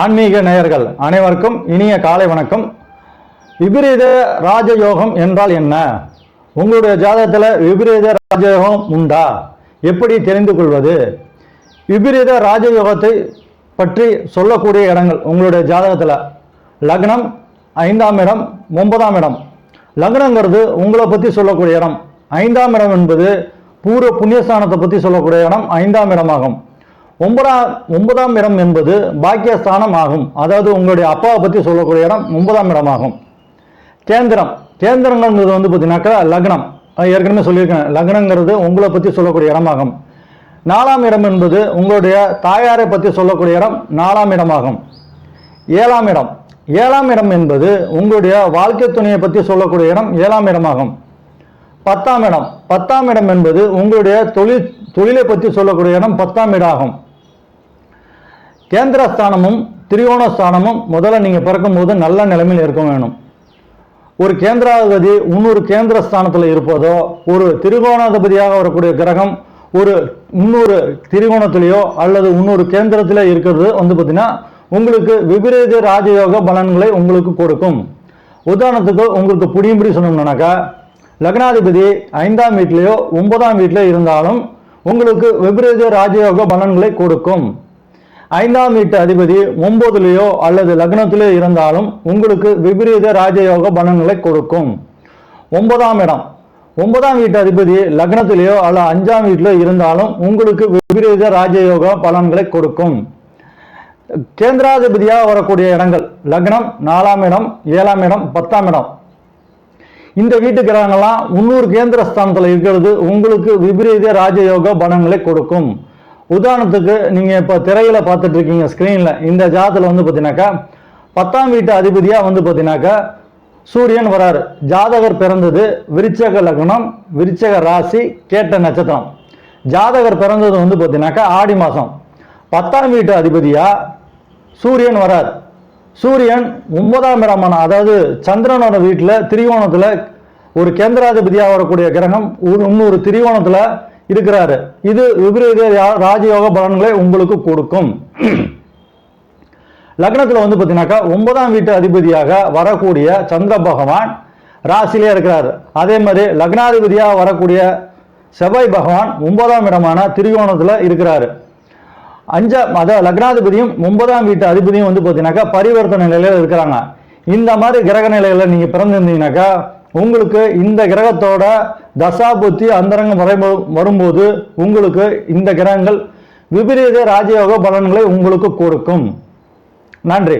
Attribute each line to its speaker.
Speaker 1: ஆன்மீக நேயர்கள் அனைவருக்கும் இனிய காலை வணக்கம். விபரீத ராஜயோகம் என்றால் என்ன? உங்களுடைய ஜாதகத்தில் விபரீத ராஜயோகம் உண்டா? எப்படி தெரிந்து கொள்வது? விபரீத ராஜயோகத்தை பற்றி சொல்லக்கூடிய இடங்கள் உங்களுடைய ஜாதகத்தில். லக்னம் ஐந்தாம் இடம் ஒன்பதாம் இடம். லக்னங்கிறது உங்களை பற்றி சொல்லக்கூடிய இடம். ஐந்தாம் இடம் என்பது பூர்வ புண்ணியஸ்தானத்தை பற்றி சொல்லக்கூடிய இடம் ஐந்தாம் இடமாகும். ஒன்பதாம் ஒன்பதாம் இடம் என்பது பாக்கியஸ்தானம் ஆகும் அதாவது உங்களுடைய அப்பாவை பற்றி சொல்லக்கூடிய இடம் ஒன்பதாம் இடமாகும். கேந்திரம். கேந்திரங்கிறது வந்து பார்த்தீங்கன்னாக்கா லக்னம். ஏற்கனவே சொல்லியிருக்கேன். லக்னங்கிறது உங்களை பற்றி சொல்லக்கூடிய இடமாகும். நாலாம் இடம் என்பது உங்களுடைய தாயாரை பற்றி சொல்லக்கூடிய இடம் நாலாம் இடமாகும். ஏழாம் இடம். ஏழாம் இடம் என்பது உங்களுடைய வாழ்க்கை துணையை பற்றி சொல்லக்கூடிய இடம் ஏழாம் இடமாகும். பத்தாம் இடம். பத்தாம் இடம் என்பது உங்களுடைய தொழில் தொழிலை பற்றி சொல்லக்கூடிய இடம் பத்தாம் இடம் ஆகும் கேந்திரஸ்தானமும் திரிகோணஸ்தானமும் முதல்ல நீங்கள் பிறக்கும்போது நல்ல நிலைமையில் இருக்க வேணும். ஒரு கேந்திராதிபதி இன்னொரு கேந்திர ஸ்தானத்தில் இருப்பதோ ஒரு திரிகோணாதிபதியாக வரக்கூடிய கிரகம் ஒரு இன்னொரு திரிகோணத்திலேயோ அல்லது இன்னொரு கேந்திரத்திலே இருக்கிறது வந்து பார்த்தீங்கன்னா உங்களுக்கு விபரீத ராஜயோக பலன்களை உங்களுக்கு கொடுக்கும். உதாரணத்துக்கு உங்களுக்கு புரியும்படி சொன்னோம்னாக்கா லக்னாதிபதி ஐந்தாம் வீட்லேயோ ஒன்பதாம் வீட்டிலோ இருந்தாலும் உங்களுக்கு விபரீத ராஜயோக பலன்களை கொடுக்கும். ஐந்தாம் வீட்டு அதிபதி ஒன்பதுலேயோ அல்லது லக்னத்திலேயோ இருந்தாலும் உங்களுக்கு விபரீத ராஜயோக பலன்களை கொடுக்கும். ஒன்பதாம் இடம். ஒன்பதாம் வீட்டு அதிபதி லக்னத்திலேயோ அல்ல அஞ்சாம் வீட்டிலோ இருந்தாலும் உங்களுக்கு விபரீத ராஜயோக பலன்களை கொடுக்கும். கேந்திராதிபதியாக வரக்கூடிய இடங்கள். லக்னம் நாலாம் இடம் ஏழாம் இடம் பத்தாம் இடம். இந்த வீட்டு கிரகங்கள்லாம் முன்னூறு கேந்திர ஸ்தானத்தில் இருக்கிறது. உங்களுக்கு விபரீத ராஜயோக பலன்களை கொடுக்கும். உதாரணத்துக்கு நீங்கள் இப்போ திரையில் பார்த்துட்டு இருக்கீங்க ஸ்க்ரீனில் இந்த ஜாதத்தில் வந்து பார்த்தீங்கன்னாக்கா பத்தாம் வீட்டு அதிபதியாக வந்து பார்த்தீங்கன்னாக்கா சூரியன் வராரு. ஜாதகர் பிறந்தது விருச்சக லக்னம் விருச்சக ராசி கேட்ட நட்சத்திரம். ஜாதகர் பிறந்தது வந்து பார்த்தீங்கன்னாக்கா ஆடி மாதம் பத்தாம் வீட்டு அதிபதியாக சூரியன் வரார். சூரியன் ஒன்பதாம் இடமான அதாவது சந்திரனோட வீட்டில் திரிகோணத்தில் ஒரு கேந்திராதிபதியாக வரக்கூடிய கிரகம் ஒரு இன்னொரு திரிகோணத்தில் இருக்கிறாரு. இது விபரீத யா- ராஜயோக பலன்களை உங்களுக்கு கொடுக்கும். லக்னத்தில் வந்து பார்த்தீங்கன்னாக்கா ஒன்பதாம் வீட்டு அதிபதியாக வரக்கூடிய சந்திர பகவான் ராசிலே இருக்கிறார். அதே மாதிரி லக்னாதிபதியாக வரக்கூடிய செவ்வாய் பகவான் ஒன்பதாம் இடமான திரிகோணத்தில் இருக்கிறார். அஞ்சாம் அதாவது லக்னாதிபதியும் ஒன்பதாம் வீட்டு அதிபதியும் வந்து பார்த்தீங்கன்னாக்கா பரிவர்த்தனை நிலையில் இருக்கிறாங்க. இந்த மாதிரி கிரக நிலையில் நீங்கள் பிறந்திருந்தீங்கன்னாக்கா உங்களுக்கு இந்த கிரகத்தோட தசாபுத்தி அந்தரங்கம் வரை வரும்போது உங்களுக்கு இந்த கிரகங்கள் விபரீத ராஜயோக பலன்களை உங்களுக்கு கொடுக்கும். நன்றி.